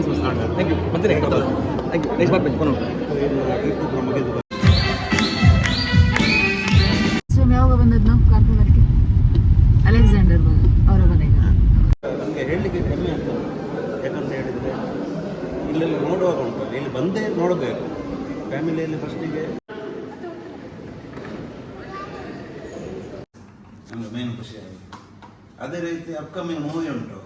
Thanks thank you ಬರ್ತೀನಿ thank you next ಬರ್ತೀನಿ phone ಸ್ವಾಮಿ ಯಾವಾಗ ಬಂದದ್ದು ನಾವು ಕಾರ್ಕಳಕ್ಕೆ ಅಲೆಕ್ಸಾಂಡರ್ ಬಂದು ಅವರ ಮನೆಗೆ ನನಗೆ ಹೇಳಲಿಕ್ಕೆ ಹೆಮ್ಮೆ ಆಗ್ತದೆ. ಯಾಕಂತ ಹೇಳಿದರೆ ಇಲ್ಲೆಲ್ಲ ನೋಡುವಾಗ ಉಂಟು ಇಲ್ಲಿ ಬಂದೇ ನೋಡಬೇಕು. ಫ್ಯಾಮಿಲಿಯಲ್ಲಿ ಫಸ್ಟಿಗೆ ನಮಗೆ ಮೇನ್ ಖುಷಿಯಾಗಿದೆ ಅದೇ ರೀತಿ ಅಪ್ಕಮಿಂಗ್ ಮೂವಿ ಉಂಟು.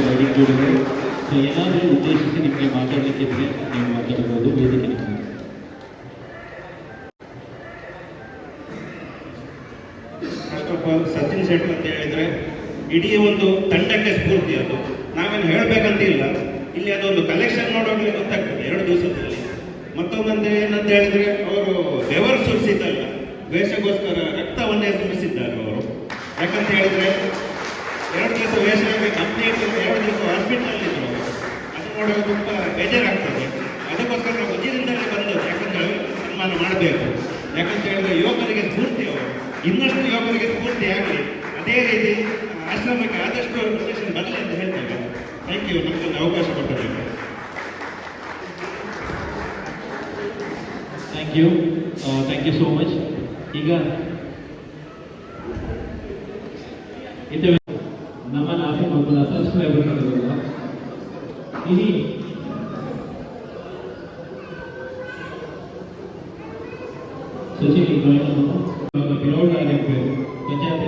ಥ್ಯಾಂಕ್ ರೆಡಿ ಕೂಡಿದೆ ಸೊ ಏನಾದರೂ ಉದ್ದೇಶಿಸಿ ನಿಮಗೆ ಮಾತಾಡಲಿಕ್ಕಿದ್ರೆ ನೀವು ಮಾತಾಡಬಹುದು ವೇದಿಕೆ ಸಚಿನ್ ಶೆಟ್ಟಿ ಅಂತ ಹೇಳಿದ್ರೆ, ಇಡೀ ಒಂದು ತಂಡಕ್ಕೆ ಸ್ಫೂರ್ತಿ ಅದು. ನಾವೇನು ಹೇಳಬೇಕಂತ ಇಲ್ಲ ಅದೊಂದು ಕಲೆಕ್ಷನ್ ನೋಡೋಕೆ ಗೊತ್ತಾಗ್ತದೆ, ಎರಡು ದಿವಸದಲ್ಲಿ. ಮತ್ತೊಂದೊಂದು ಏನಂತ ಹೇಳಿದ್ರೆ, ಅವರು ಬೆವರು ಸುರಿಸಿದ್ದಲ್ಲ. ವೇಷಗೋಸ್ಕರ ರಕ್ತವನ್ನೇ ಸುರಿಸಿದ್ದಾರೆ ಅವರು. ಯಾಕಂತ ಹೇಳಿದ್ರೆ ಎರಡು ದಿವಸ ವೇಷ ಕಂಪ್ಲೀಟ್ ಎರಡು ದಿವಸ ಹಾಸ್ಪಿಟಲ್ ಇದ್ರು. ಅವರು ಅದು ನೋಡುವಾಗ ತುಂಬ ಬೇಜಾರಾಗ್ತದೆ. ಅದಕ್ಕೋಸ್ಕರ ನಾವು ಉಜಿರಿಂದಲೇ ಬಂದು ಯಾಕಂದ್ರೆ ಸನ್ಮಾನ ಮಾಡಬೇಕು. ಯಾಕಂತ ಹೇಳಿದ್ರೆ ಯುವಕರಿಗೆ ಸ್ಫೂರ್ತಿ ಅವರು. ಇನ್ನಷ್ಟು ಯುವಕರಿಗೆ ಸ್ಫೂರ್ತಿ ಆಗಲಿ. ಅದೇ ರೀತಿ ಆಶ್ರಮಕ್ಕೆ ಆದಷ್ಟು ಪ್ರೊಟೆಕ್ಷನ್ ಬರಲಿ ಅಂತ ಹೇಳ್ತೇವೆ ಥ್ಯಾಂಕ್ ಯು ನಮಗೊಂದು ಅವಕಾಶ ಕೊಟ್ಟದಕ್ಕೆ thank you thank you so much ಈಗ ಇದು ನಮ್ಮ ನಾಫಿ ಮಕ್ಕಳ ಸಬ್ಸ್ಕ್ರೈಬರ್ ಇರೋಲ್ಲ ಇಡೀ ಸಚಿನ್ ಡ್ರಾಯಿಂಗ್ ಬಿಲೋಡ್ ಆಗಿರ್ಬೇಕು ಪಂಚಾಯತ್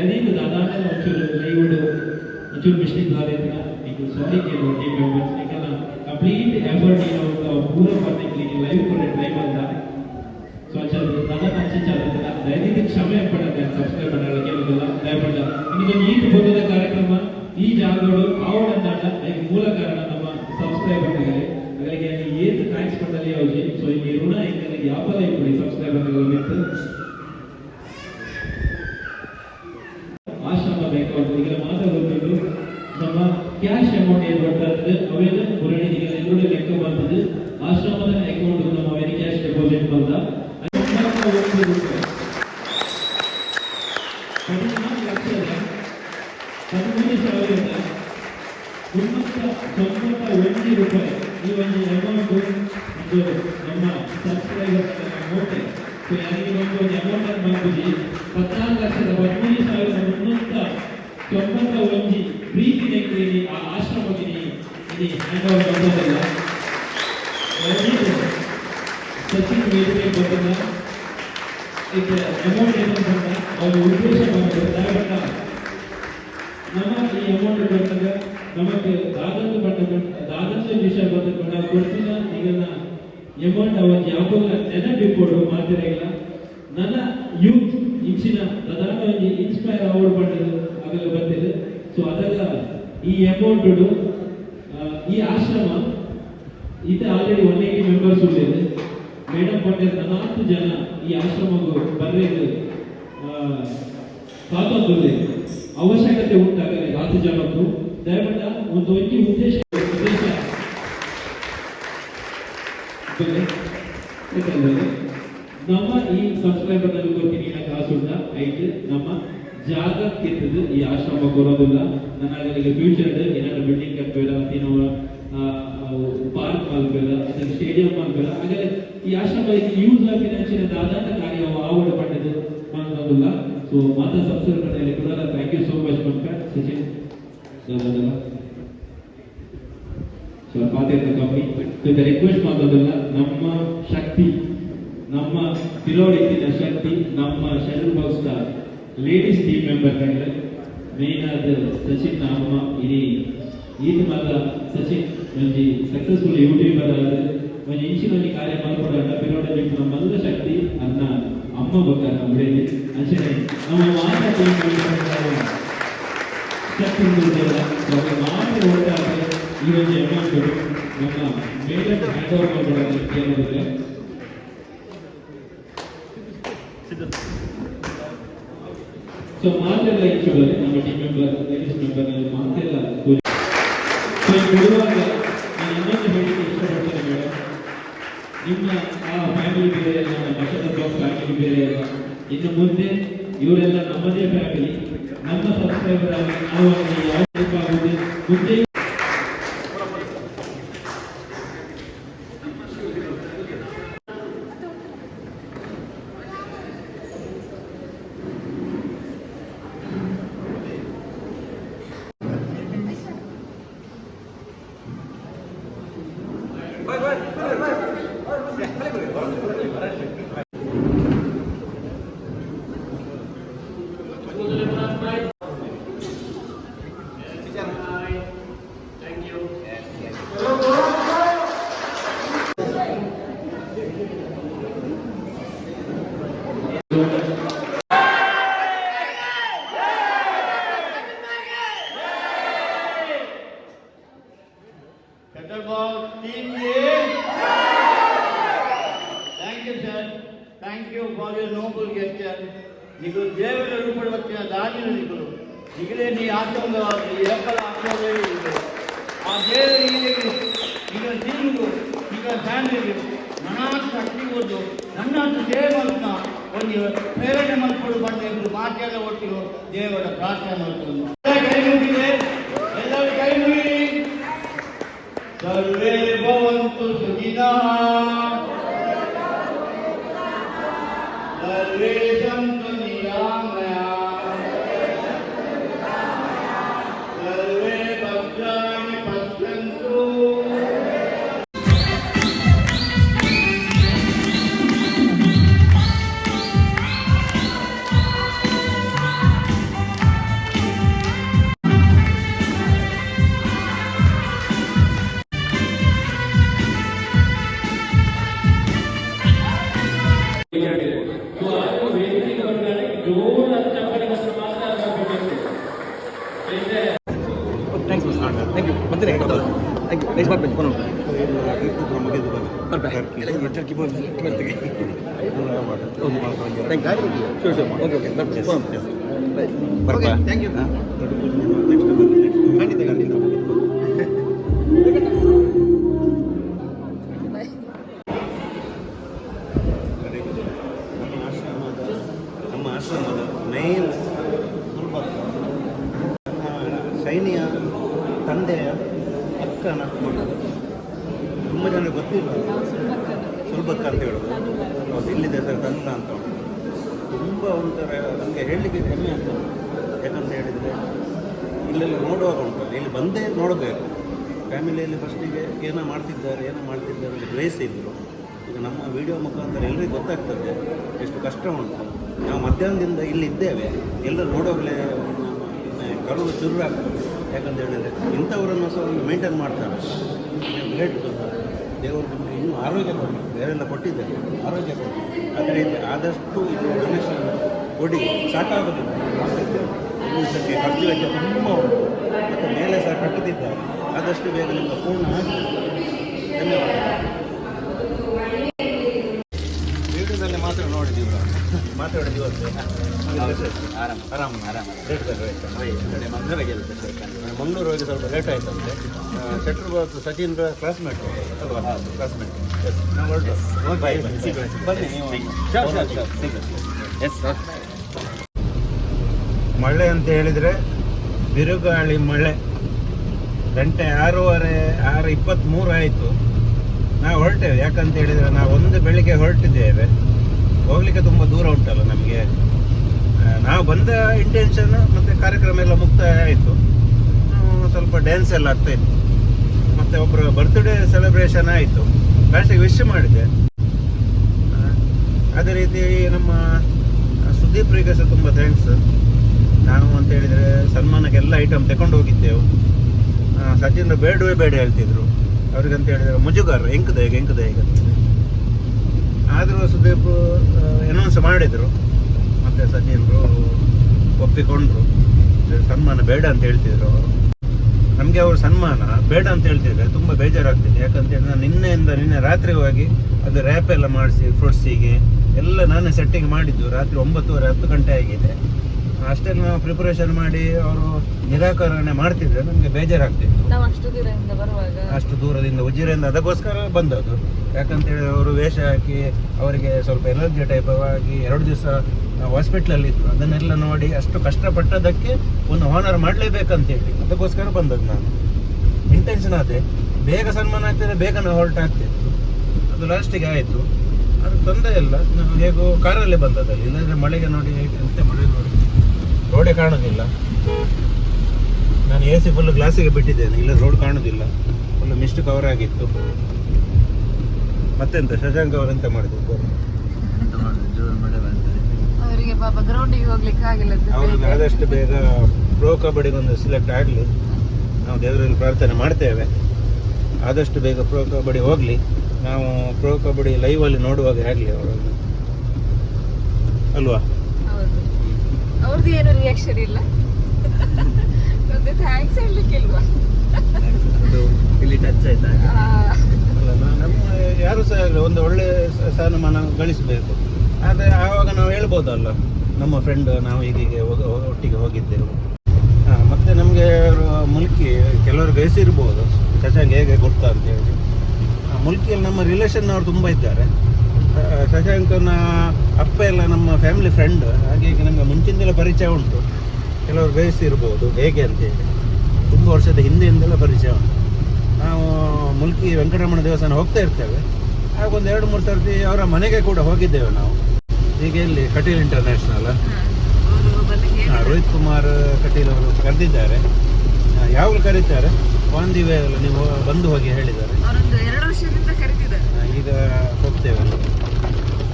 ಅದೀಗ ದಾದಾನೆ ಒಂಚೂರು ಲೈವ್ಡ್ ಒಂಚೂರು ಮಿಸ್ಟೇಕ್ ಆದೈತಿನ ಈಗ ಸಾರಿ ಕೇಳೋಕೆ ಮೆಂಬರ್ಸ್ ಯಾಕಂದ್ರೆ ಕಂಪ್ಲೀಟ್ ಎಫರ್ಟ್ ಏನೋ ಪೂರ ಬರ್ಲಿಕ್ಕೆ ಲೈವ್ ಕೂಡ ಟ್ರೈ ಮಾಡ್ದ ಸೊ ದಾದಾ ಚಾಲತ್ತಿಲ್ಲ ದಯವಿಟ್ಟು ಕ್ಷಮೆ ಸಬ್ಸ್ಕ್ರೈಬ್ ಮಾಡಲ್ಲ ಆಶ್ರಮ ಬೇಕಾಗುತ್ತೆ ಈಗ ಮಾತಾಡೋದು ನಮ್ಮ ಕ್ಯಾಶ್ ಅಮೌಂಟ್ ಏನು ಬರ್ತದೆ ಅವೆಲ್ಲ ಮುರಳಿಗೆ ಎಲ್ಲರೂ ಲೆಕ್ಕ ಬರ್ತದೆ ಆಶ್ರಮದ ಅಕೌಂಟ್ ನಮ್ಮ ವೆರಿ ಕ್ಯಾಶ್ ಡೆಪಾಸಿಟ್ ಬಂದ ಒಂಬತ್ತು ಒಂದು ರೂಪಾಯಿ ಹದಿನಾಲ್ಕು ಲಕ್ಷದ ಹದಿಮೂರು ಸಾವಿರದ ತೊಂಬತ್ತ ತೊಂಬತ್ತ ಒಂದು ರೂಪಾಯಿ ಈ ಒಂದು ಅಮೌಂಟ್ ಒಂದು ನಮ್ಮ ಸಬ್ಸ್ಕ್ರೈಬರ್ ಅಮೌಂಟ್ ಸೊ ಯಾರಿಗೆ ಒಂದು ಒಂದು ಅಮೌಂಟ್ ಅನ್ನು ಬಂದಿದೆ ಹದಿನಾಲ್ಕು ಲಕ್ಷದ ಹದಿಮೂರು ಸಾವಿರದ ಮುನ್ನೂರ ತೊಂಬತ್ತ ಒಂದು ಪ್ರೀತಿ ನೆಕ್ಕಿರಿ ಆ ಆಶ್ರಮಕ್ಕೆ ಇಲ್ಲಿ ಹ್ಯಾಂಡ್ ಓವರ್ ಬಂದದಲ್ಲ ದಯವಿಟ್ಟು ಸಚಿನ್ ವೇದಿಕೆ ಬಂದಿಲ್ಲ ಇದಕ್ಕೆ ಅಮೌಂಟ್ ಏನು ಬಂದ ಅವ್ರ ಉದ್ದೇಶ ಮಾಡಿದ್ರು ನಮ್ಮ ಈ ಅಮೌಂಟ್ ಬಂದಾಗ ನಮಗೆ ದಾದಂದು ಬಂದ ದಾದಂದು ವಿಷಯ ಬಂದ ನಾವು ಕೊಡ್ತಿಲ್ಲ ಈಗನ್ನ ಅಮೌಂಟ್ ಅವತ್ತು ಯಾವಾಗ ನೆನಪಿಕೊಡು ಮಾತಿರಲ್ಲ ನನ್ನ ಯೂತ್ ಇಂಚಿನ ಪ್ರಧಾನವಾಗಿ ಇನ್ಸ್ಪೈರ್ ಅವಾರ್ಡ್ ಬಂದಿದ್ದು ಆಗಲೇ ಬಂದಿದೆ ಸೊ ಅದೆಲ್ಲ ಈ ಅಮೌಂಟ್ ಈ ಆಶ್ರಮ ಇದೆ ಆಲ್ರೆಡಿ ಒನ್ ಏಯ್ಟಿ ಮೆಂಬರ್ಸ್ ಉಳಿದಿದೆ. ಮೇಡಮ್ ಬಂದಿದ್ದ ನಾಲ್ಕು ಜನ ಈ ಆಶ್ರಮಕ್ಕೂ ಬರೆದು ಸ್ವಾತಂತ್ರ್ಯ ಅವಶ್ಯಕತೆ ಉಂಟಾಗಲಿ ಹತ್ತು ಜನಕ್ಕೂ. ದಯವಿಟ್ಟು ಒಂದು ಒಂದು ಉದ್ದೇಶ ಉದ್ದೇಶ. ನಮ್ಮ ಈ ಸಬ್ಸ್ಕ್ರೈಬರ್ನಲ್ಲಿ ಗೊತ್ತಿನ ಕಾಸುಂಟ ಐದು, ನಮ್ಮ. ಜಾಗ ಕೆತ್ತದು ಈ ಆಶ್ರಮ ಬರೋದಿಲ್ಲ ನನಗೆ ಫ್ಯೂಚರ್ ಏನಾದ್ರು ಬಿಲ್ಡಿಂಗ್ ಕಟ್ಟಬೇಡ ಏನೋ ಪಾರ್ಕ್ ಮಲ್ಬೇಡ ಅಥವಾ ಸ್ಟೇಡಿಯಂ ಮಲ್ಬೇಡ ಹಾಗೆ ಈ ಆಶ್ರಮ ಯೂಸ್ ಆಗಿ ನೆಚ್ಚಿನ ದಾದಾಟ ಕಾರ್ಯ ಆವಡ ಪಟ್ಟದು ಮಾಡೋದಿಲ್ಲ ಸೊ ಮಾತಾ ಸಬ್ಸ್ಕ್ರೈಬರ್ ಕೂಡ ಥ್ಯಾಂಕ್ ಯು ಸೋ ಮಚ್ ಮಕ್ಕ ಸಚಿನ್ ಸ್ವಲ್ಪ ಮಾತಾಡಿದ ಕಮ್ಮಿ. ಜೊತೆ ರಿಕ್ವೆಸ್ಟ್ ಮಾಡೋದಲ್ಲ ನಮ್ಮ ಶಕ್ತಿ, ನಮ್ಮ ತಿಳುವಳಿಕಿನ ಶಕ್ತಿ, ನಮ್ಮ ಶರೀರ ಬಾಕ್ಸ್ ಲೇಡೀಸ್ ಟೀಮ್ ಮೆಂಬರ್ಗಳಿಂದ ಮೇನ್ ಆದ ಸಚಿನ್ ಅಮ್ಮ ಇಡೀ ಈದ್ ಮಗ ಸಚಿನ್ ಒಂಜಿ ಸಕ್ಸಸ್ಫುಲ್ ಯೂಟ್ಯೂಬರ್ ಆದ ಒಂಜಿ ಇಂಚಿನಲ್ಲಿ ಕಾರ್ಯ ಮಾಡ್ಕೊಡೋಣ ಪಿರೋಡ ನಮ್ಮೆಲ್ಲ ಶಕ್ತಿ ಅನ್ನ ಅಮ್ಮ ಬಗ್ಗೆ ನಮ್ಮಲ್ಲಿ ಅಂಚನೆ ನಮ್ಮ ಮಾತಾ ಟೀಮ್ ಮೆಂಬರ್ ಶಕ್ತಿ ಹೊಂದಿಲ್ಲ ಅವಾಗ ಮಾತ್ರ ಹೊರಟಾಗ ಈ ಒಂದು ಅಮೌಂಟ್ಗಳು ನಮ್ಮ ಮೇಲೆ ಹ್ಯಾಂಡ್ ಓವರ್ ಮಾಡಬೇಕಾಗುತ್ತೆ ಅನ್ನೋದಿಲ್ಲ ಸೊ ಮಾತೆಲ್ಲ ಇಚ್ಛೆಗಳಲ್ಲಿ ನಮ್ಮ ಟೀಮ್ ಮೆಂಬರ್ ಲೇಡೀಸ್ ಮೆಂಬರ್ ಮಾತೆಲ್ಲ ಸೊ ಕೊಡುವಾಗ ನಾನು ಇನ್ನೊಂದು ಹೇಳಿಕೆ ಇಷ್ಟಪಡ್ತೇನೆ ಮೇಡಮ್. ನಿಮ್ಮ ಆ ಫ್ಯಾಮಿಲಿ ಬೇರೆ ಅಲ್ಲ ನಮ್ಮ ಬಾಕ್ಸ್ ಫ್ಯಾಮಿಲಿ ಬೇರೆ ಅಲ್ಲ ಇನ್ನು ಮುಂದೆ ಇವರೆಲ್ಲ ನಮ್ಮದೇ ಫ್ಯಾಮಿಲಿ ನಮ್ಮ ಸಬ್ಸ್ಕ್ರೈಬರ್ ಆಗಿ, ನಾವು ಅವರಿಗೆ ಯಾವ ಹೆಲ್ಪ್ ಆಗುತ್ತೆ, ಮುಂದೆ ಈಗ ಫ್ಯಾಮಿಲಿಗೂ ನನ್ನ ಶಕ್ತಿ ಒಂದು ನನ್ನ ದೇವರನ್ನ ಒಂದು ಪ್ರೇರಣೆ ಮಾಡ್ಕೊಂಡು ಬಂದ ಮಾತೆಲ್ಲ ಒಟ್ಟಿಗೆ ದೇವರ ಪ್ರಾರ್ಥನೆ ಮಾಡ್ಕೊಂಡು. ಆಶ್ರಮದ ಮೇನ್ ಶೈನಿಯ ತಂದೆಯ ಅಕ್ಕನ ಮಗ. ತುಂಬ ಜನರಿಗೆ ಗೊತ್ತಿಲ್ಲ. ಸುಲ್ಬಕ್ಕ ಅಂತ ಹೇಳೋದು. ಅವ್ರು ಇಲ್ಲಿದೆ ಸರ್ ತಂದ ಅಂತ ಹೇಳೋದು ತುಂಬ ಒಂಥರ ನನಗೆ ಹೇಳಲಿಕ್ಕೆ ಹೆಮ್ಮೆ ಅಂತ ಯಾಕಂತ ಹೇಳಿದರೆ, ಇಲ್ಲೆಲ್ಲ ನೋಡುವಾಗ ಉಂಟಲ್ಲ ಇಲ್ಲಿ ಬಂದೇ ನೋಡಬೇಕು. ಫ್ಯಾಮಿಲಿಯಲ್ಲಿ ಫಸ್ಟಿಗೆ ಏನೋ ಮಾಡ್ತಿದ್ದಾರೆ ಏನೋ ಮಾಡ್ತಿದ್ದಾರೆ ಅಂತ ಈಗ ನಮ್ಮ ವಿಡಿಯೋ ಮುಖಾಂತರ ಎಲ್ಲರಿಗೂ ಗೊತ್ತಾಗ್ತದೆ ಎಷ್ಟು ಕಷ್ಟ ಉಂಟು. ನಾವು ಮಧ್ಯಾಹ್ನದಿಂದ ಇಲ್ಲಿ ಇದ್ದೇವೆ ಎಲ್ಲರೂ ನೋಡೋಗಲೇ ಕರುಳು ಚುರು ಆಗ್ತದೆ ಯಾಕಂತ ಹೇಳಿದರೆ ಇಂಥವರನ್ನು ಸಹ ಒಂದು ಮೇಂಟೈನ್ ಮಾಡ್ತಾರೆ. ಗ್ರೇಟ್ ದೇವರು ನಮಗೆ ಇನ್ನೂ ಆರೋಗ್ಯ ಕೊಡಿ ಬೇರೆಲ್ಲ ಕೊಟ್ಟಿದ್ದೇವೆ ಆರೋಗ್ಯ ಕೊಡಿ ಆದರೆ ಆದಷ್ಟು ಇದು ಡೊನೇಷನ್ ಕೊಡಿ. ಸಾಕಾಗೋದಿಲ್ಲ. ಸದ್ಯ ಖರ್ಚು ವೆಚ್ಚ ತುಂಬ ಮತ್ತು ಮೇಲೆ ಸಹ ಕಟ್ಟುತ್ತಿದ್ದಾರೆ ಆದಷ್ಟು ಬೇಗ ನಿಮ್ಮ ಪೂರ್ಣ ಆಗಿ ಧನ್ಯವಾದ ವಿಡಿಯೋದಲ್ಲಿ ಮಾತ್ರ ನೋಡಿದ್ದೀವಿ ಮಾತಾಡೋ ದಿವಸ ಆರಾಮ. ಆರಾಮ ಆರಾಮ. ರೇಟ್ ರೇಟ್ ಮಂಗಳೂರು ಹೋಗಿ ಸ್ವಲ್ಪ ಲೇಟ್ ಆಯ್ತಂತೆ ಶೆಟ್ರ್ ಬಾತ್ ಸಚಿನ್ ಕ್ಲಾಸ್ಮೇಟ್ ಅಲ್ವಾ? ಕ್ಲಾಸ್ಮೇಟ್ ಎಸ್ ನಾವು ಬನ್ನಿ ಮಳೆ ಅಂತ ಹೇಳಿದ್ರೆ ಬಿರುಗಾಳಿ ಮಳೆ. ಗಂಟೆ ಆರೂವರೆ ಆರು ಇಪ್ಪತ್ತ್ಮೂರು ಆಯಿತು. ನಾವು ಹೊರಟೇವೆ. ಯಾಕಂತ ಹೇಳಿದರೆ ನಾವು ಒಂದು ಬೆಳಿಗ್ಗೆ ಹೊರಟಿದ್ದೇವೆ. ಹೋಗ್ಲಿಕ್ಕೆ ತುಂಬ ದೂರ ಉಂಟಲ್ಲ ನಮಗೆ. ನಾವು ಬಂದ ಇಂಟೆನ್ಷನ್ ಮತ್ತು ಕಾರ್ಯಕ್ರಮ ಎಲ್ಲ ಮುಕ್ತಾಯ ಆಯಿತು. ಸ್ವಲ್ಪ ಡ್ಯಾನ್ಸ್ ಎಲ್ಲ ಆಗ್ತಾ ಇತ್ತು. ಮತ್ತು ಒಬ್ಬರ ಬರ್ತ್ಡೇ ಸೆಲೆಬ್ರೇಷನ್ ಆಯಿತು. ಲಾಸ್ಟಿಗೆ ವಿಶ್ ಮಾಡಿದೆ ಅದೇ ರೀತಿ ನಮ್ಮ ಸುದೀಪ್ರಿಗೆ ಸಹ ತುಂಬ ಥ್ಯಾಂಕ್ಸ್ ನಾನು ಅಂತ ಹೇಳಿದರೆ ಸನ್ಮಾನಕ್ಕೆಲ್ಲ ಐಟಮ್ ತಗೊಂಡು ಹೋಗಿದ್ದೆವು. ಸಚಿನ್ ಬೇಡವೇ ಬೇಡ ಹೇಳ್ತಿದ್ರು. ಅವ್ರಿಗಂತ ಹೇಳಿದರೆ ಮುಜುಗಾರ ಹೆಂಕದ ಹೇಗೆ ಹೆಂಕದ ಹೇಗೆ ಅಂತ. ಆದರೂ ಸುದೀಪ್ ಅನೌನ್ಸ್ ಮಾಡಿದರು. ಮತ್ತು ಸಚಿನ್ರು ಒಪ್ಪಿಕೊಂಡ್ರು. ಸನ್ಮಾನ ಬೇಡ ಅಂತ ಹೇಳ್ತಿದ್ರು ನಮಗೆ ಅವರು ಸನ್ಮಾನ ಬೇಡ ಅಂತ ಹೇಳ್ತಿದ್ರೆ ತುಂಬ ಬೇಜಾರಾಗ್ತಿದೆ. ಯಾಕಂತ ಹೇಳಿದ್ರೆ ನಾನು ನಿನ್ನೆಯಿಂದ ನಿನ್ನೆ ರಾತ್ರಿ ಹೋಗಿ ಅದು ರ್ಯಾಪ್ ಎಲ್ಲ ಮಾಡಿಸಿ ಫ್ರೂಟ್ಸಿಗೆ ಎಲ್ಲ ನಾನೇ ಸೆಟ್ಟಿಂಗ್ ಮಾಡಿದ್ದು. ರಾತ್ರಿ ಒಂಬತ್ತುವರೆ ಹತ್ತು ಗಂಟೆ ಆಗಿದೆ. ಅಷ್ಟೆಲ್ಲ ನಾವು ಪ್ರಿಪರೇಷನ್ ಮಾಡಿ ಅವರು ನಿರಾಕರಣೆ ಮಾಡ್ತಿದ್ರೆ ನಮಗೆ ಬೇಜಾರಾಗ್ತಿತ್ತು. ನಾವು ಅಷ್ಟು ದೂರದಿಂದ ಬರುವಾಗ ಅಷ್ಟು ದೂರದಿಂದ ಉಜಿರೆಯಿಂದ ಅದಕ್ಕೋಸ್ಕರ ಬಂದದ್ದು. ಯಾಕಂತ ಹೇಳಿದ್ರೆ ಅವರು ವೇಷ ಹಾಕಿ ಅವರಿಗೆ ಸ್ವಲ್ಪ ಎಲರ್ಜಿ ಟೈಪ್ ಆಗಿ ಎರಡು ದಿವಸ ಹಾಸ್ಪಿಟ್ಲಲ್ಲಿ ಇತ್ತು. ಅದನ್ನೆಲ್ಲ ನೋಡಿ ಅಷ್ಟು ಕಷ್ಟಪಟ್ಟದಕ್ಕೆ ಒಂದು ಆನರ್ ಮಾಡಲೇಬೇಕಂತೇಳಿ ಅದಕ್ಕೋಸ್ಕರ ಬಂದದ್ದು ನಾನು. ಇಂಟೆನ್ಷನ್ ಅದೇ. ಬೇಗ ಸನ್ಮಾನ ಆಗ್ತಿದ್ರೆ ಬೇಗ ನಾವು ಹೊರಟಾಗ್ತಿತ್ತು. ಅದು ಲಾಸ್ಟಿಗೆ ಆಯಿತು. ಅದು ತೊಂದರೆ ಇಲ್ಲ. ನಾವು ಹೇಗೋ ಕಾರಲ್ಲೇ ಬಂದದಲ್ಲಿ ಇಲ್ಲಾಂದ್ರೆ ಮಳೆಗೆ ನೋಡಿ ಎಂತ ಮಳೆ ನೋಡಿ. ರೋಡೇ ಕಾಣೋದಿಲ್ಲ. ನಾನು ಎ ಸಿ ಫುಲ್ ಗ್ಲಾಸಿಗೆ ಬಿಟ್ಟಿದ್ದೇನೆ. ಇಲ್ಲ ರೋಡ್ ಕಾಣೋದಿಲ್ಲ. ಫುಲ್ಲು ಮಿಸ್ಟ್ ಕವರ್ ಆಗಿತ್ತು. ಮತ್ತೆಂತ? ಶಶಾಂಕ್ ಅವರೆಂತ ಮಾಡಿದ್ರು? ಅವರಿಗೆ ಪಾಪ ಗ್ರೌಂಡಿಗೆ ಹೋಗ್ಲಿಕ್ಕೆ ಆಗಿಲ್ಲ ಅದು ಅವ್ರಿಗೆ ಬೇಗ. ಆದಷ್ಟು ಬೇಗ ಪ್ರೋ ಕಬಡ್ಡಿಗೊಂದು ಸಿಲೆಕ್ಟ್ ಆಗಲಿ. ನಾವು ದೇವರಲ್ಲಿ ಪ್ರಾರ್ಥನೆ ಮಾಡ್ತೇವೆ. ಆದಷ್ಟು ಬೇಗ ಪ್ರೋ ಕಬಡ್ಡಿ ಹೋಗಲಿ. ನಾವು ಪ್ರೋ ಕಬಡ್ಡಿ ಲೈವಲ್ಲಿ ನೋಡುವಾಗ ಆಗಲಿ ಅವರನ್ನು. ಅಲ್ವಾ? ಅವ್ರದ್ದು ಏನು ರಿಯಾಕ್ಷನ್ ಇಲ್ಲ. ಒಂದು ಥ್ಯಾಂಕ್ಸ್ ಹೇಳಲಿಕ್ಕಿಲ್ವಾ? ಅದು ಇಲ್ಲಿ ಟಚ್ ಆಯ್ತಾ? ಅಲ್ಲ ನಾ- ನಮ್ಮ ಯಾರು ಸಹ ಒಂದು ಒಳ್ಳೆ ಸ್ಥಾನಮಾನ ಗಳಿಸಬೇಕು. ಆದರೆ ಆವಾಗ ನಾವು ಹೇಳ್ಬೋದಲ್ಲ ನಮ್ಮ ಫ್ರೆಂಡ್ ನಾವು ಈಗೀಗ ಹೋಗ ಒಟ್ಟಿಗೆ ಹೋಗಿದ್ದೆವು. ಹಾಂ ಮತ್ತು ನಮಗೆ ಅವರು ಮುಲ್ಕಿ ಕೆಲವರು ಬಯಸಿರ್ಬೋದು ಶಶಾಂಕ್ ಹೇಗೆ ಗೊತ್ತಾ ಅಂತ ಹೇಳಿ. ಆ, ಮುಲ್ಕಿಯಲ್ಲಿ ನಮ್ಮ ರಿಲೇಷನ್ನವರು ತುಂಬ ಇದ್ದಾರೆ. ಶಶಾಂಕನ ಅಪ್ಪ ಎಲ್ಲ ನಮ್ಮ ಫ್ಯಾಮಿಲಿ ಫ್ರೆಂಡ್ ಹಾಗಾಗಿ ನಮಗೆ ಮುಂಚಿನದೆಲ್ಲ ಪರಿಚಯ ಉಂಟು. ಕೆಲವರು ಬೇಯಿಸಿರ್ಬೋದು ಹೇಗೆ ಅಂತೇಳಿ ತುಂಬ ವರ್ಷದ ಹಿಂದೆಯಿಂದೆಲ್ಲ ಪರಿಚಯ ಉಂಟು. ನಾವು ಮುಲ್ಕಿ ವೆಂಕಟರಮಣ ದೇವಸ್ಥಾನ ಹೋಗ್ತಾ ಇರ್ತೇವೆ. ಆಗ ಒಂದು ಎರಡು ಮೂರು ಸರ್ತಿ ಅವರ ಮನೆಗೆ ಕೂಡ ಹೋಗಿದ್ದೇವೆ ನಾವು. ಈಗ ಇಲ್ಲಿ ಕಟೀಲ್ ಇಂಟರ್ನ್ಯಾಷನಲ್ ರೋಹಿತ್ ಕುಮಾರ್ ಕಟೀಲ್ ಅವರು ಕರೆದಿದ್ದಾರೆ. ಯಾವಾಗಲೂ ಕರೀತಾರೆ. ಆನ್ ದಿ ವೇ ಅಲ್ಲ ನೀವು ಬಂದು ಹೋಗಿ ಹೇಳಿದ್ದಾರೆ. ಈಗ ಹೋಗ್ತೇವೆ.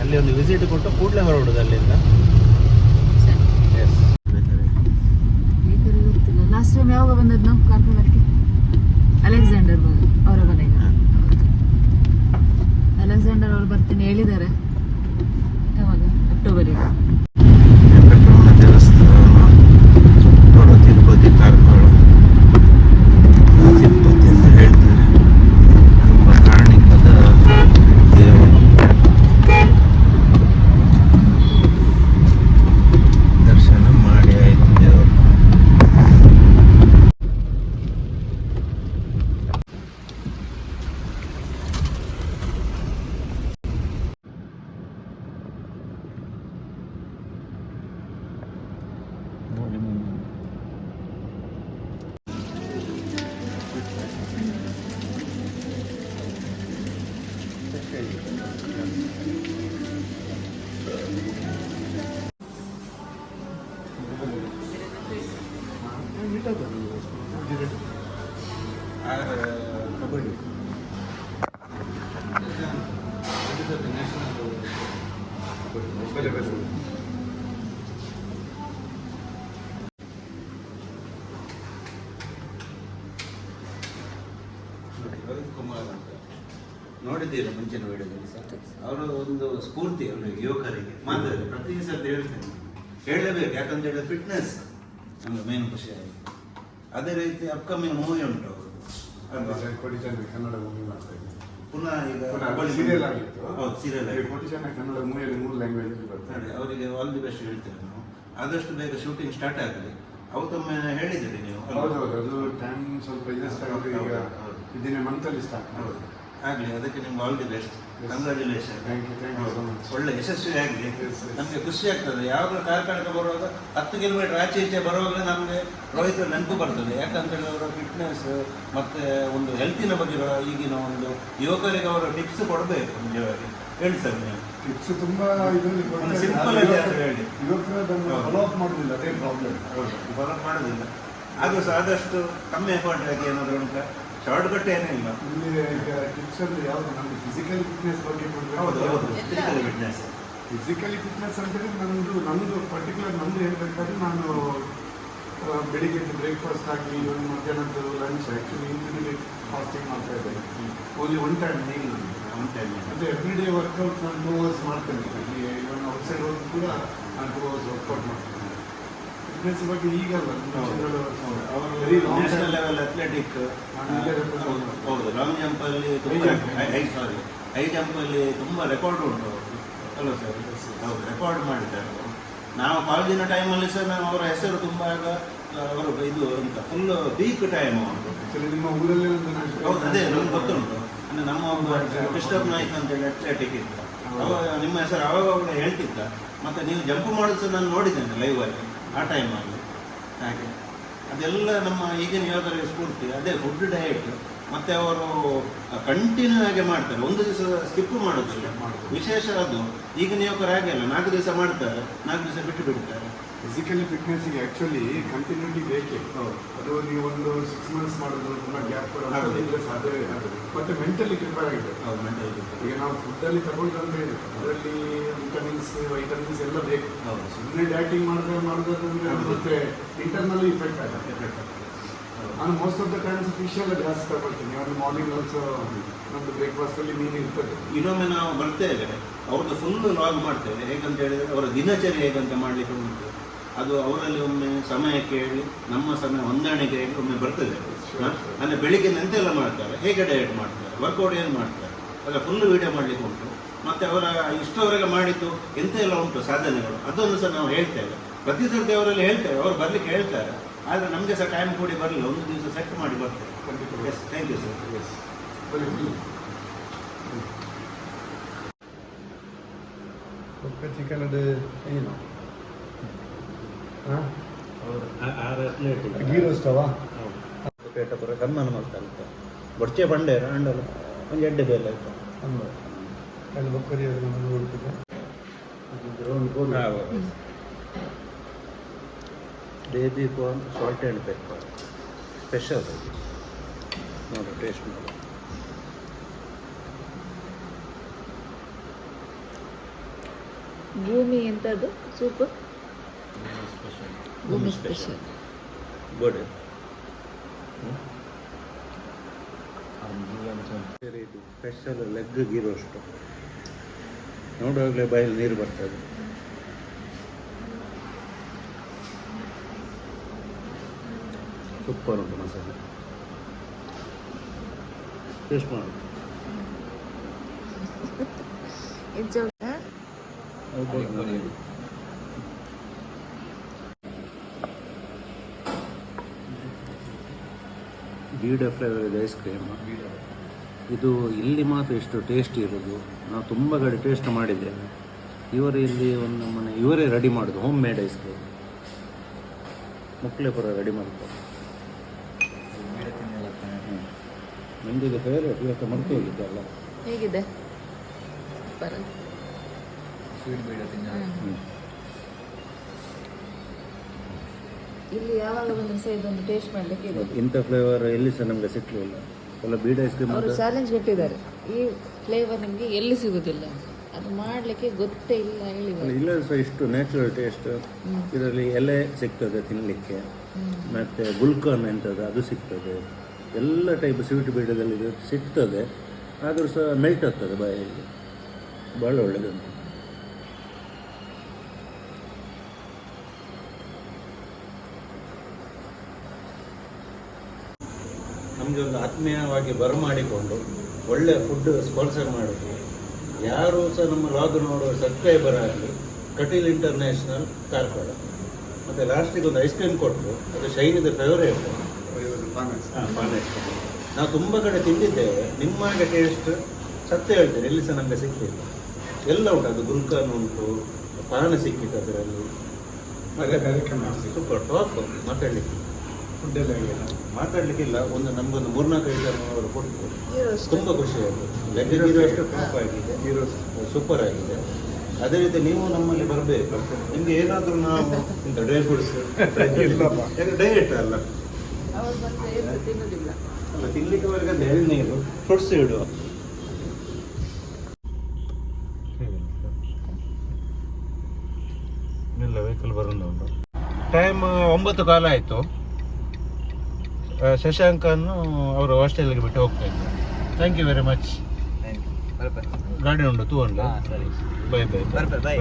ಅಲ್ಲಿ. ಒಂದು ವಿಸಿಟ್ ಕೊಟ್ಟು ಕೂಡಲೇ ಹೊರಡುದು ಅಲ್ಲಿಂದ. ಎಸ್ ಲಾಸ್ಟ್ ಟೈಮ್ ಯಾವಾಗ ಬಂದದ್ದು ನಾವು ಕಾರ್ಕಳಕ್ಕೆ? ಅಲೆಕ್ಸಾಂಡರ್ ಅವರ ಮನೆಗೆ. ಅಲೆಕ್ಸಾಂಡರ್ ಅವರು ಬರ್ತೀನಿ ಹೇಳಿದ್ದಾರೆ. ಯಾವಾಗ? ಅಕ್ಟೋಬರಿಗೆ ಮುಂಚಿನ ವಿಡಿಯೋದಲ್ಲಿ ಸರ್. ಅವರು ಒಂದು ಸ್ಫೂರ್ತಿ ಅವರಿಗೆ ಯುವಕರಿಗೆ ಮಾತಾಡಿ ಪ್ರತಿ ಸರ್ತಿ ಹೇಳ್ತೇನೆ. ಹೇಳಲೇಬೇಕು ಯಾಕಂತ ಹೇಳಿದ್ರೆ ಫಿಟ್ನೆಸ್ ನಮಗೆ ಮೇನ್ ಖುಷಿ ಆಗಿದೆ. ಅದೇ ರೀತಿ ಅಪ್ಕಮಿಂಗ್ ಮೂವಿ ಉಂಟು. ಅವರು ಕನ್ನಡ ಮೂವಿ ಮಾಡ್ತಾ ಇದ್ದೀನಿ. ಪುನಃ ಈಗ ಸೀರಿಯಲ್ ಆಗಿತ್ತು. ಹೌದು ಸೀರಿಯಲ್ ಈಗ ಕೋಟಿ ಜನ ಕನ್ನಡ ಮೂವಿಯಲ್ಲಿ ಮೂರು ಲ್ಯಾಂಗ್ವೇಜ್ ಬರ್ತಾರೆ ಅವರಿಗೆ ಆಲ್ ದಿ ಬೆಸ್ಟ್ ಹೇಳ್ತೇವೆ ನಾವು ಆದಷ್ಟು ಬೇಗ ಶೂಟಿಂಗ್ ಸ್ಟಾರ್ಟ್ ಆಗಲಿ. ಅವತ್ತೊಮ್ಮೆ ಹೇಳಿದ್ದೀರಿ ನೀವು? ಹೌದೌದು ಅದು ಟೈಮ್ ಸ್ವಲ್ಪ ಈಗ. ಇದನ್ನೇ ಮಂತಲ್ಲಿ ಸ್ಟಾರ್ಟ್ ಹೌದು. ಆಗಲಿ ಅದಕ್ಕೆ ನಿಮ್ಗೆ ಆಲ್ ದಿ ಬೆಸ್ಟ್ ಕಂಗ್ರ್ಯಾಚುಲೇಷನ್. ಒಳ್ಳೆ ಯಶಸ್ವಿ ಆಗಲಿ. ನಮಗೆ ಖುಷಿ ಆಗ್ತದೆ. ಯಾವಾಗಲೂ ಕಾರ್ಕಳಕ್ಕೆ ಬರುವಾಗ ಹತ್ತು ಕಿಲೋಮೀಟರ್ ಆಚೆ ಈಚೆ ಬರುವಾಗಲೇ ನಮಗೆ ರೋಹಿತ್ ನೆನಪು ಬರ್ತದೆ. ಯಾಕಂತೇಳಿ ಅವರ ಫಿಟ್ನೆಸ್ ಮತ್ತು ಒಂದು ಹೆಲ್ತಿನ ಬಗ್ಗೆ ಈಗಿನ ಒಂದು ಯುವಕರಿಗೆ ಅವರ ಟಿಪ್ಸ್ ಕೊಡಬೇಕು ನಿಜವಾಗಿ. ಹೇಳಿ ಸರ್ ನೀವು. ಟಿಪ್ಸ್ ತುಂಬಾ ಇದರಲ್ಲಿ ಸಿಂಪಲ್ ಆಗಿ ಹೇಳಿ. ಯುವಕರು ಅದನ್ನು ಫಾಲೋ ಅಪ್ ಮಾಡೋದಿಲ್ಲ ಅದೇ ಪ್ರಾಬ್ಲಮ್ ಫಾಲೋ ಮಾಡೋದಿಲ್ಲ. ಆದರೂ ಸಹ ಆದಷ್ಟು ಕಮ್ಮಿ ಎಫರ್ಟ್ ಆಗಿ ಏನಾದರೂ ಉಂಟಾ? ಶಾರ್ಟ್ ಕಟ್ ಇಲ್ಲ. ಇಲ್ಲಿ ಟಿಪ್ಸ್ ಅಂದ್ರೆ ಯಾವುದು ನಮ್ದು ಫಿಸಿಕಲ್ ಫಿಟ್ನೆಸ್ ಬಗ್ಗೆ ಹೌದು ಫಿಸಿಕಲ್ ಫಿಟ್ನೆಸ್ ಫಿಸಿಕಲಿ ಫಿಟ್ನೆಸ್ ಅಂತಂದ್ರೆ ನಮ್ಮದು ನಮ್ಮದು ಪರ್ಟಿಕ್ಯುಲರ್ ನಮ್ಮದು ಹೇಳ್ಬೇಕಾದ್ರೆ ನಾನು ಬೆಳಿಗ್ಗೆ ಬ್ರೇಕ್ಫಾಸ್ಟ್ ಆಗಲಿ ಒಂದು ಮಧ್ಯಾಹ್ನದ್ದು ಲಂಚ್ ಆ್ಯಕ್ಚುಲಿ ಇಂಟರ್ಮೀಡಿಯೇಟ್ ಫಾಸ್ಟಿಂಗ್ ಮಾಡ್ತಾ ಇದ್ದೇನೆ. ಓನ್ಲಿ ಒನ್ ಟೈಮ್ ಮೀಲ್ ನನಗೆ ಒನ್ ಟೈಮ್ ಮತ್ತು ಎವ್ರಿ ಡೇ ವರ್ಕೌಟ್ ನಾನು ಟೂ ಅವರ್ಸ್ ಮಾಡ್ತೇನೆ. ಇಲ್ಲಿ ಇವನ್ ಔಟ್ಸೈಡ್ ಹೋಗಿ ಕೂಡ ನಾನು ಟೂ ಅವರ್ಸ್ ಫಿಟ್ನೆಸ್ ಬಗ್ಗೆ ಈಗ ನ್ಯಾಷನಲ್. ಲೆವೆಲ್ ಅಥ್ಲೆಟಿಕ್ ಹೌದು. ಲಾಂಗ್ ಜಂಪ್ ಅಲ್ಲಿ ತುಂಬ ಹೈ ಸಾರಿ ಹೈ ಜಂಪ್ ಅಲ್ಲಿ ತುಂಬ ರೆಕಾರ್ಡ್ ಉಂಟು. ಅಲ್ಲ ಸರ್ ಹೌದು ರೆಕಾರ್ಡ್ ಮಾಡಿದ್ದಾರೆ. ನಾವು ಕಾಲೇಜಿನ ಟೈಮಲ್ಲಿ ಸರ್ ನಾವು ಅವರ ಹೆಸರು ತುಂಬ ಅವರು ಇದು ಅಂತ ಫುಲ್ ಪೀಕ್ ಟೈಮ್ ಉಂಟು. ನಿಮ್ಮ ಊರಲ್ಲಿ ಒಂದು ಹೌದು ಅದೇ ನಮ್ಗೆ ಗೊತ್ತುಂಟು. ಅಂದ್ರೆ ನಮ್ಮ ಒಬ್ಬ ಕೃಷ್ಣಪ್ಪ ನಾಯ್ಕ ಅಂತೇಳಿ ಅಥ್ಲೆಟಿಕ್ ಇತ್ತು. ಅವಾಗ ನಿಮ್ಮ ಹೆಸರು ಅವಾಗ ಹೇಳ್ತಿದ್ದ. ಮತ್ತೆ ನೀವು ಜಂಪ್ ಮಾಡೋದು ಸಹ ನಾನು ನೋಡಿದ್ದೇನೆ ಲೈವ್ ಅಲ್ಲಿ. ಆ ಟೈಮಲ್ಲಿ ಹಾಗೆ. ಅದೆಲ್ಲ ನಮ್ಮ ಈಗಿನ ಯೋಧರಿಗೆ ಸ್ಫೂರ್ತಿ. ಅದೇ ಫುಡ್ ಡಯಟ್ ಮತ್ತೆ ಅವರು ಕಂಟಿನ್ಯೂ ಆಗಿ ಮಾಡ್ತಾರೆ. ಒಂದು ದಿವಸ ಸ್ಕಿಪ್ ಮಾಡೋದಿಲ್ಲ. ವಿಶೇಷ ಅದು. ಈಗ ನೀವು ಹಾಗೆ ಅಲ್ಲ. ನಾಲ್ಕು ದಿವಸ ಮಾಡ್ತಾರೆ. ನಾಲ್ಕು ದಿವಸ ಬಿಟ್ಟು ಬಿಡ್ತಾರೆ. ಫಿಸಿಕಲಿ ಫಿಟ್ನೆಸ್ಗೆ ಆ್ಯಕ್ಚುಲಿ ಕಂಟಿನ್ಯೂಟಿ ಬೇಕೇ. ಅದು ನೀವು ಒಂದು ಸಿಕ್ಸ್ ಮಂತ್ಸ್ ಮಾಡೋದು ತುಂಬ ಗ್ಯಾಪ್. ಕೊಡೋದು ಸಾಧ್ಯವೇ ಆಗೋದು ಮತ್ತೆ ಮೆಂಟಲಿ ಪ್ರಿಪೇರ್ ಆಗಿದೆ. ಹೌದು ಮೆಂಟಲ್ ಈಗ ನಾವು ಫುಡ್ಡಲ್ಲಿ ತಗೊಂಡು ಅಂತ ಹೇಳಿದ್ರೆ ಅದರಲ್ಲಿ ವಿಟಮಿನ್ಸ್ ವೈಟಮಿನ್ಸ್ ಎಲ್ಲ ಬೇಕು. ಹೌದು. ಸುಮ್ಮನೆ ಡಯಟಿಂಗ್ ಮಾಡಿದ್ರೆ ಮಾಡೋದಂದ್ರೆ ಮತ್ತೆ ಇಂಟರ್ನಲ್ ಇಫೆಕ್ಟ್ ಆಗುತ್ತೆ. ನಾನು most of the times fish ಎಲ್ಲ ಜಾಸ್ತಿ ತಗೊಳ್ತೀನಿ. ಅವ್ರು ಮಾರ್ನಿಂಗ್ ಆಲ್ಸೋ ನಮ್ಮದು ಬ್ರೇಕ್ಫಾಸ್ಟಲ್ಲಿ ಮೀನು ಇರ್ತದೆ. ಇನ್ನೊಮ್ಮೆ ನಾವು ಬರ್ತೇವೆ ಅವ್ರದ್ದು ಫುಲ್ ಲಾಗ್ ಮಾಡ್ತೇವೆ. ಹೇಗಂತ ಹೇಳಿದ್ರೆ ಅವರ ದಿನಚರಿ ಹೇಗಂತ ಮಾಡಲಿಕ್ಕೆ ಉಂಟು. ಅದು ಅವರಲ್ಲಿ ಒಮ್ಮೆ ಸಮಯ ಕೇಳಿ ನಮ್ಮ ಸಮಯ ಹೊಂದಾಣಿಕೆ ಹೇಳಿ ಒಮ್ಮೆ ಬರ್ತದೆ. ಅಂದರೆ ಬೆಳಿಗ್ಗೆ ಎಂತೆಲ್ಲ ಮಾಡ್ತಾರೆ. ಹೇಗೆ ಡಯಟ್ ಮಾಡ್ತಾರೆ? ವರ್ಕೌಟ್ ಏನು ಮಾಡ್ತಾರೆ? ಅದರ ಫುಲ್ ವಿಡಿಯೋ ಮಾಡಲಿಕ್ಕೆ ಉಂಟು. ಮತ್ತೆ ಅವರ ಇಷ್ಟವರೆಗೆ ಮಾಡಿದ್ದು ಎಂತೆಲ್ಲ ಉಂಟು ಸಾಧನೆಗಳು? ಅದನ್ನು ಸಹ ನಾವು ಹೇಳ್ತೇವೆ. ಪ್ರತಿ ಸರ್ತಿ ಅವರಲ್ಲಿ ಹೇಳ್ತೇವೆ. ಅವರು ಬರ್ಲಿಕ್ಕೆ ಹೇಳ್ತಾರೆ. ಆದರೆ ನಮಗೆ ಸರ್ ಟೈಮ್ ಕೊಡಿ ಬರಲಿಲ್ಲ. ಒಂದು ದಿವಸ ಸೆಟ್ ಮಾಡಿ ಬರ್ತೇವೆ yes thank you sir yes ಪಕ್ಕ ಚಿಕನದು ಏನು? ಹಾಂ? ಗೀ ರೋಸ್ಟವಾ ಪೇಟ ಪುರ ಸನ್ಮಾನ ಮಾಡ್ತಾರೆ ಬಡ್ಚೆ ಬಂಡೆ ಅಂಡಲು ಒಂದು ಎಡ್ಡೆ ಬೇಲೆ ಆಯ್ತು ಅಲ್ಲಿ ಬೊಕ್ಕರಿ ಅದು ನಮಗೆ baby corn salt and pepper special ನೋಡಿ ಟೇಸ್ಟ್ ಮಾಡಿ ಭೂಮಿ ಎಂಥದ್ದು ಸೂಪ್? ಭೂಮಿ ಸ್ಪೆಷಲ್ ಗೋಡೆ ಇದು. ಸ್ಪೆಷಲ್ ಲೆಗ್ ಗೀ ರೋಸ್ಟು ನೋಡುವಾಗಲೇ ಬಾಯಲ್ಲಿ ನೀರು ಬರ್ತದೆ. ಸೂಪರ್ ಉಂಟು ಮಸಾಲೆ ಟೇಸ್ಟ್ ಮಾಡಿ. ಬೀಡ ಫ್ಲೇವರ್ ಇದೆ ಐಸ್ ಕ್ರೀಮ್. ಇದು ಇಲ್ಲಿ ಮಾತ್ರ ಎಷ್ಟು ಟೇಸ್ಟಿ ಇರೋದು. ನಾವು ತುಂಬ ಕಡೆ ಟೇಸ್ಟ್ ಮಾಡಿದ್ದೇವೆ ಇವರು ಇಲ್ಲಿ ಒಂದು ಮನೆ ಇವರೇ ರೆಡಿ ಮಾಡೋದು ಹೋಮ್ ಮೇಡ್ ಐಸ್ ಕ್ರೀಮ್ ಮುಕ್ಲೇಪುರ ರೆಡಿ ಮಾಡ್ತಾರೆ. ಇದು ಫೇವ್ರೇಟ್ ಇವತ್ತು ಮರ್ತು ಹೋಗಿದ್ದಲ್ಲ ಹೇಗಿದೆ? ಬರ ಹ್ಞೂ ಇಲ್ಲಿ ಯಾವಾಗ ಬಂದ್ರೆ ಸಹ ಇದೊಂದು ಟೇಸ್ಟ್ ಮಾಡ್ಲಿಕ್ಕೆ ಇದೆ. ಇಂಥ ಫ್ಲೇವರ್ ಎಲ್ಲಿ ಸಹ ನಮಗೆ ಸಿಕ್ಕಲಿಲ್ಲ ಎಲ್ಲ ಬೀಡ ಐಸ್ ಕ್ರೀಮ್ ಅವರು ಚಾಲೆಂಜ್ ಕೊಟ್ಟಿದ್ದಾರೆ. ಈ ಫ್ಲೇವರ್ ನಿಮಗೆ ಎಲ್ಲಿ ಸಿಗುದಿಲ್ಲ? ಅದು ಮಾಡಲಿಕ್ಕೆ ಗೊತ್ತೇ ಇಲ್ಲ ಹೇಳಿ ಇಲ್ಲ ಸಹ ಇಷ್ಟು ನ್ಯಾಚುರಲ್ ಟೇಸ್ಟ್ ಇದರಲ್ಲಿ ಎಲೆ ಸಿಗ್ತದೆ ತಿನ್ನಲಿಕ್ಕೆ ಮತ್ತೆ ಗುಲ್ಕನ್ ಎಂಥದ್ದು ಅದು ಸಿಗ್ತದೆ. ಎಲ್ಲ ಟೈಪ್ ಸ್ವೀಟ್ ಬೀಡದಲ್ಲಿ ಸಿಗ್ತದೆ, ಆದರೂ ಸಹ ಮೆಲ್ಟ್ ಆಗ್ತದೆ ಬಾಯಲ್ಲಿ. ಭಾಳ ಒಳ್ಳೆಯದುಂಟು ನಮಗೆ ಒಂದು ಆತ್ಮೀಯವಾಗಿ ಬರಮಾಡಿಕೊಂಡು ಒಳ್ಳೆ ಫುಡ್ ಸ್ಪಾನ್ಸರ್ ಮಾಡೋದು ಯಾರು ಸಹ ನಮ್ಮ ಲಾಗ್ ನೋಡುವ ಸಬ್ಸ್ಕ್ರೈಬರ್ ಆಗಲಿ, ಕಟೀಲ್ ಇಂಟರ್ನ್ಯಾಷನಲ್ ಕಾರ್ಕಳ. ಮತ್ತು ಲಾಸ್ಟಿಗೆ ಒಂದು ಐಸ್ ಕ್ರೀಮ್ ಕೊಟ್ಟರು ಅದು ಶೈನಿದ ಫೇವರೇಟ್ ನಾವು ತುಂಬ ಕಡೆ ತಿಂದಿದ್ದೆ. ನಿಮ್ಮ ಹಾಗೆ ಟೇಸ್ಟ್ ಸತ್ಯ ಹೇಳ್ತೇನೆ ಎಲ್ಲಿ ಸಹ ನಮಗೆ ಸಿಕ್ಕಿಲ್ಲ. ಎಲ್ಲ ಉಂಟು ಅದು ಗುಲ್ಕನ್ ಉಂಟು ಪಾನ ಸಿಕ್ಕಿತ್ತು ಅದರಲ್ಲಿ. ಕಾರ್ಯಕ್ರಮ ಮಾಡ್ತೀವಿ ಸೂಪರ್ ಟಾಪ್ ಮಾತಾಡಲಿಕ್ಕೆ. ಫುಡ್ ಎಲ್ಲ ಮಾತಾಡ್ಲಿಕ್ಕಿಲ್ಲ ಒಂದು ನಮಗೊಂದು ಮೂರ್ನಾಲ್ಕು ಐಟಮ್ ಅವರು ಕೊಟ್ಟು. ತುಂಬ ಖುಷಿ ಆಯಿತು. ಲೆಗ್ ಅಷ್ಟು ಟಾಪ್ ಆಗಿದೆ. ಸೂಪರ್ ಆಗಿದೆ. ಅದೇ ರೀತಿ ನೀವು ನಮ್ಮಲ್ಲಿ ಬರಬೇಕು. ನಿಮ್ಗೆ ಏನಾದರೂ ನಾವು ಇಂಥ ಡ್ರೈ ಫ್ರೂಟ್ಸ್. ಡಯಟ್ ಅಲ್ಲ? ಅವ್ರು ಬಂದ್ರೆ ಏನು ತಿನ್ನೋದಿಲ್ಲ. ಅಲ್ಲ ತಿನ್ಲಿಕ್ಕೆ ವರ್ಗದ ಎಳ್ನೀರು ಫ್ರೂಟ್ಸ್ ಇಡುವ ಇಲ್ಲ ವೆಹಿಕಲ್ ಬರೋದು ಟೈಮ್ ಒಂಬತ್ತು ಕಾಲ ಆಯಿತು. ಶಶಾಂಕನ್ನು ಅವರು ಹಾಸ್ಟೆಲ್ಗೆ ಬಿಟ್ಟು ಹೋಗ್ತಾ ಇದ್ದಾರೆ thank you very much thank you ಬರ್ಪೆ ಗಾಡಿ ಉಂಟು ತೂ ಉಂಟು? By bye bye by